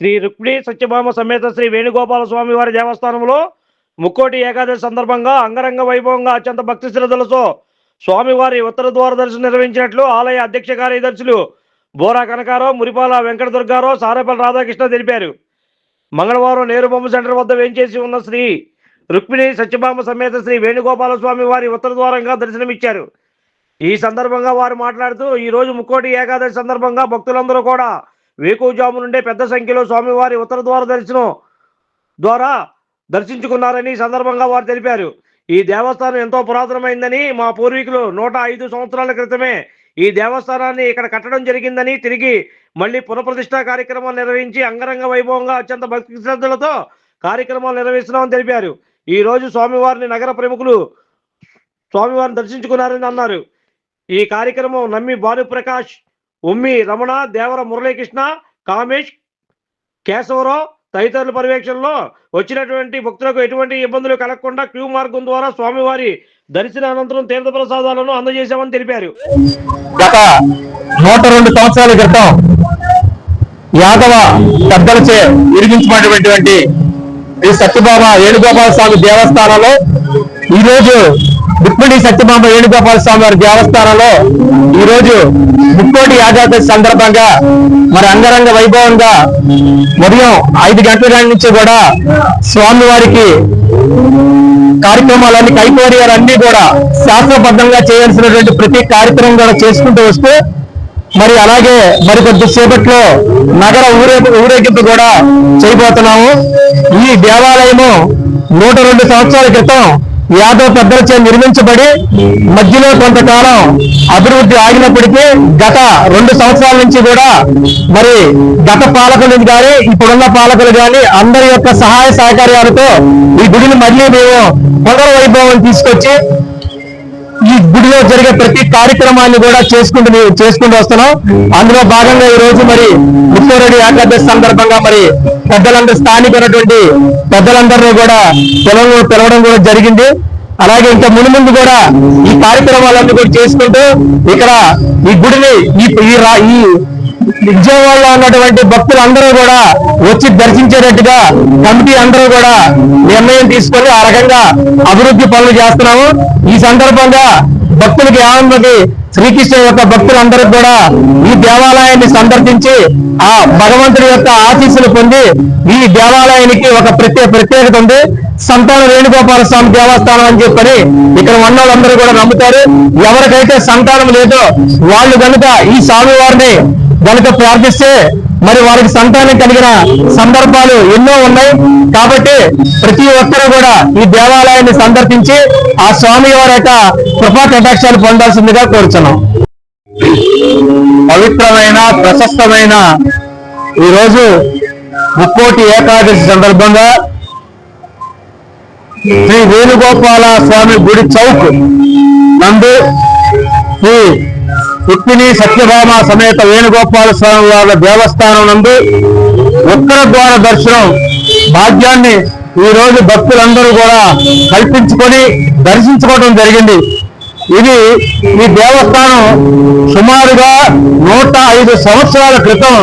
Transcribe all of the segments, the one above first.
శ్రీ రుక్మిణి సత్యభామ సమేత శ్రీ వేణుగోపాల స్వామి వారి దేవస్థానంలో ముక్కోటి ఏకాదశి సందర్భంగా అంగరంగ వైభవంగా అత్యంత భక్తి శ్రద్ధలతో స్వామివారి ఉత్తర ద్వార దర్శనం నిర్వహించినట్లు ఆలయ అధ్యక్ష కార్యదర్శులు బోరా కనకారావు మురిపాల వెంకట దుర్గారావు సారేపల్లి రాధాకృష్ణ తెలిపారు. మంగళవారం నేరు బొమ్మ సెంటర్ వద్ద వేంచేసి ఉన్న శ్రీ రుక్మిణి సత్యభామ సమేత శ్రీ వేణుగోపాల స్వామి వారి ఉత్తర ద్వారంగా దర్శనమిచ్చారు. ఈ సందర్భంగా వారు మాట్లాడుతూ ఈ రోజు ముక్కోటి ఏకాదశి సందర్భంగా భక్తులందరూ కూడా వేకువజాము నుండే పెద్ద సంఖ్యలో స్వామివారి ఉత్తర ద్వార దర్శనం ద్వారా దర్శించుకున్నారని సందర్భంగా వారు తెలిపారు. ఈ దేవస్థానం ఎంతో పురాతనమైందని మా పూర్వీకులు నూట ఐదు సంవత్సరాల క్రితమే ఈ దేవస్థానాన్ని ఇక్కడ కట్టడం జరిగిందని తిరిగి మళ్ళీ పునఃప్రతిష్ఠా కార్యక్రమం నిర్వహించి అంగరంగ వైభవంగా అత్యంత భక్తి శ్రద్ధలతో కార్యక్రమాలు నిర్వహిస్తున్నామని తెలిపారు. ఈ రోజు స్వామివారిని నగర ప్రముఖులు స్వామివారిని దర్శించుకున్నారని అన్నారు. ఈ కార్యక్రమం నమ్మి భానుప్రకాష్ ఉమ్మి రమణ దేవర మురళీకృష్ణ కామేష్ కేశవరావు తదితరుల పర్యవేక్షణలో వచ్చినటువంటి భక్తులకు ఎటువంటి ఇబ్బందులు కలగకుండా క్యూ మార్గం ద్వారా స్వామివారి దర్శన అనంతరం తీర్థ ప్రసాదాలను అందజేశామని తెలిపారు. గత నూట రెండు సంవత్సరాల క్రితం యాదవ పెద్దలచే నిర్మించబడినటువంటి శ్రీ సత్యబాబా వేణుగోపాల స్వామి దేవస్థానంలో ఈ రోజు రుక్మిణి సత్యభామ వేణుగోపాల స్వామి వారి దేవస్థానంలో ఈ రోజు ముక్కోటి యాదాద్రి సందర్భంగా మరి అంగరంగ వైభవంగా ఉదయం ఐదు గంటల నుంచి కూడా స్వామివారికి కార్యక్రమాలన్నీ కైకోరియాలన్నీ కూడా శాస్త్రబద్ధంగా చేయాల్సినటువంటి ప్రతి కార్యక్రమం కూడా చేసుకుంటూ వస్తూ మరి అలాగే మరి కొద్దిసేపట్లో నగర ఊరే ఊరేగింపు కూడా చేయబోతున్నాము. ఈ దేవాలయము నూట రెండు సంవత్సరాల క్రితం యాదవ్ పెద్దలచే నిర్మించబడి మధ్యలో కొంతకాలం అభివృద్ధి ఆగినప్పటికీ గత రెండు సంవత్సరాల నుంచి కూడా మరి గత పాలకులు కానీ ఇప్పుడున్న పాలకులు కానీ అందరి యొక్క సహాయ సహకార్యాలతో ఈ గుడిని మళ్ళీ మేము పునర్వైభవం తీసుకొచ్చి ఈ గుడిలో జరిగే ప్రతి కార్యక్రమాన్ని కూడా చేసుకుంటూ చేసుకుంటూ వస్తున్నాం. అందులో భాగంగా ఈ రోజు మరి ముత్తూరెడ్డి ఏకాదశి సందర్భంగా మరి పెద్దలందరూ స్థానికమైనటువంటి పెద్దలందరినీ కూడా పిలవ పిలవడం కూడా జరిగింది. అలాగే ఇంకా మునుముందు కూడా ఈ కార్యక్రమాలన్నీ కూడా చేసుకుంటూ ఇక్కడ ఈ గుడిని ఈ ఈ విజయవాడలో ఉన్నటువంటి భక్తులందరూ కూడా వచ్చి దర్శించేటట్టుగా కమిటీ అందరూ కూడా నిర్ణయం తీసుకొని ఆ రకంగా అభివృద్ధి పనులు చేస్తున్నాము. ఈ సందర్భంగా భక్తులకి ఆనందకి శ్రీకృష్ణ యొక్క భక్తులందరూ కూడా ఈ దేవాలయాన్ని సందర్శించి ఆ భగవంతుడి యొక్క ఆశీస్సులు పొంది ఈ దేవాలయానికి ఒక ప్రత్యేక ప్రత్యేకత ఉంది. సంతాన వేణుగోపాల స్వామి దేవస్థానం అని చెప్పని ఇక్కడ ఉన్న వాళ్ళందరూ కూడా నమ్ముతారు. ఎవరికైతే సంతానం లేదో వాళ్ళు కనుక ఈ స్వామివారిని కనుక ప్రార్థిస్తే మరి వారికి సంతానం కలిగిన సందర్భాలు ఎన్నో ఉన్నాయి. కాబట్టి ప్రతి ఒక్కరూ కూడా ఈ దేవాలయాన్ని సందర్శించి ఆ స్వామి వారి యొక్క కృపా కటాక్షాలు పొందాల్సిందిగా కోరుచున్నాం. పవిత్రమైన ప్రశస్తమైన ఈరోజు ముక్కోటి ఏకాదశి సందర్భంగా శ్రీ వేణుగోపాల స్వామి గుడి చౌక్ నందు ఈ రుక్మిణి సత్యభామ సమేత వేణుగోపాల స్వామి వారి దేవస్థానం నందు ఉత్తర ద్వార దర్శనం భాగ్యాన్ని ఈ రోజు భక్తులందరూ కూడా కల్పించుకొని దర్శించుకోవడం జరిగింది. ఇది ఈ దేవస్థానం సుమారుగా నూట ఐదు సంవత్సరాల క్రితం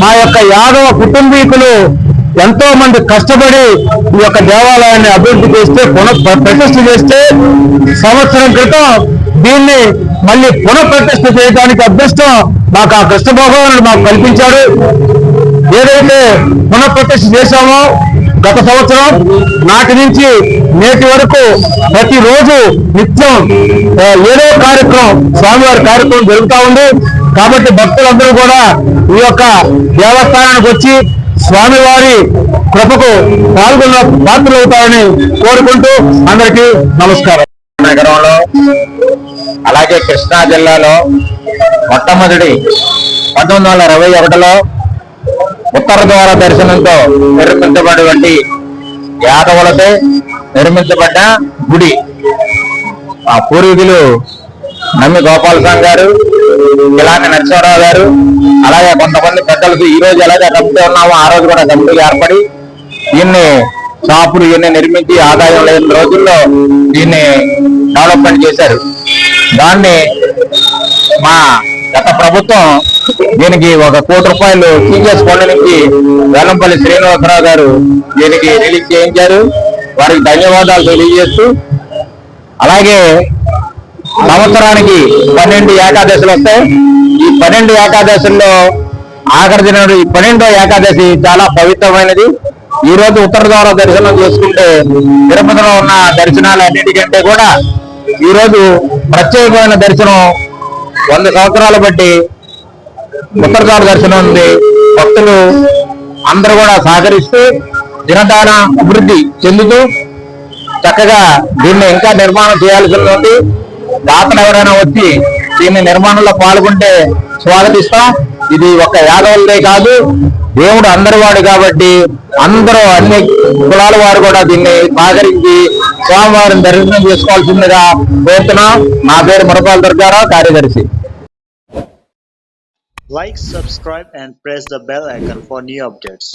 మా యొక్క యాదవ కుటుంబీకులు ఎంతో మంది కష్టపడి ఈ యొక్క దేవాలయాన్ని అభివృద్ధి చేస్తే పునః ప్రతిష్ఠ చేస్తే సంవత్సరం క్రితం దీన్ని మళ్ళీ పునఃప్రతిష్ఠ చేయడానికి అదృష్టం మాకు ఆ కృష్ణ భగవానుడు మాకు కల్పించాడు. ఏదైతే పునఃప్రతిష్ఠ చేశామో గత సంవత్సరం నాటి నుంచి నేటి వరకు ప్రతిరోజు నిత్యం ఏదో కార్యక్రమం స్వామివారి కార్యక్రమం జరుగుతూ ఉంది. కాబట్టి భక్తులందరూ కూడా ఈ యొక్క దేవస్థానానికి వచ్చి స్వామివారి కృపకు పాల్గొన్న పాత్రలవుతారని కోరుకుంటూ అందరికీ నమస్కారం. నగరంలో అలాగే కృష్ణా జిల్లాలో మొట్టమొదటి పంతొమ్మిది వందల ఇరవై ఒకటిలో ఉత్తర ద్వార దర్శనంతో నిర్మించబడినటువంటి యాదవులతో నిర్మించబడ్డ గుడి. ఆ పూర్వీకులు నమ్మి గోపాలస్వామి గారు ఇలాంటి నరసింహరావు గారు అలాగే కొంతమంది పెద్దలకు ఈ రోజు ఎలాగే కమిటీ ఉన్నామో ఆ రోజు కూడా కమిటీ ఏర్పడి దీన్ని షాపులు ఇవన్నీ నిర్మించి ఆదాయం లేని రోజుల్లో దీన్ని డెవలప్మెంట్ చేశారు. దాన్ని మా గత ప్రభుత్వం దీనికి ఒక కోటి రూపాయలు టీచర్స్ కొండ నుంచి వేలంపల్లి శ్రీనివాసరావు గారు దీనికి రిలీజ్ చేయించారు. వారికి ధన్యవాదాలు తెలియజేస్తూ అలాగే సంవత్సరానికి పన్నెండు ఏకాదశులు వస్తాయి. ఈ పన్నెండు ఏకాదశుల్లో ఆఖరి దిన ఈ పన్నెండో ఏకాదశి చాలా పవిత్రమైనది. ఈ రోజు ఉత్తర ద్వార దర్శనం చేసుకుంటే తిరుపతిలో ఉన్న దర్శనాలు అన్నిటికంటే కూడా ఈ రోజు ప్రత్యేకమైన దర్శనం వంద సంవత్సరాలు బట్టి ఉత్తర ద్వార దర్శనం ఉంది. భక్తులు అందరూ కూడా సహకరిస్తూ దినదాన అభివృద్ధి చెందుతూ చక్కగా దీన్ని ఇంకా నిర్మాణం చేయాల్సి ఉంది. దాతలు ఎవరైనా వచ్చి దీన్ని నిర్మాణంలో పాల్గొంటే స్వాగతిస్తాం. ఇది ఒక యాదవులదే కాదు దేవుడు అందరి వాడు కాబట్టి అందరూ అన్ని కులాల వారు కూడా దీన్ని సహకరించి స్వామివారిని దర్శనం చేసుకోవాల్సిందిగా కోరుతున్నాం నా పేరు మురపాల దుర్గారావు కార్యదర్శి Like, subscribe, and press the bell icon for new updates.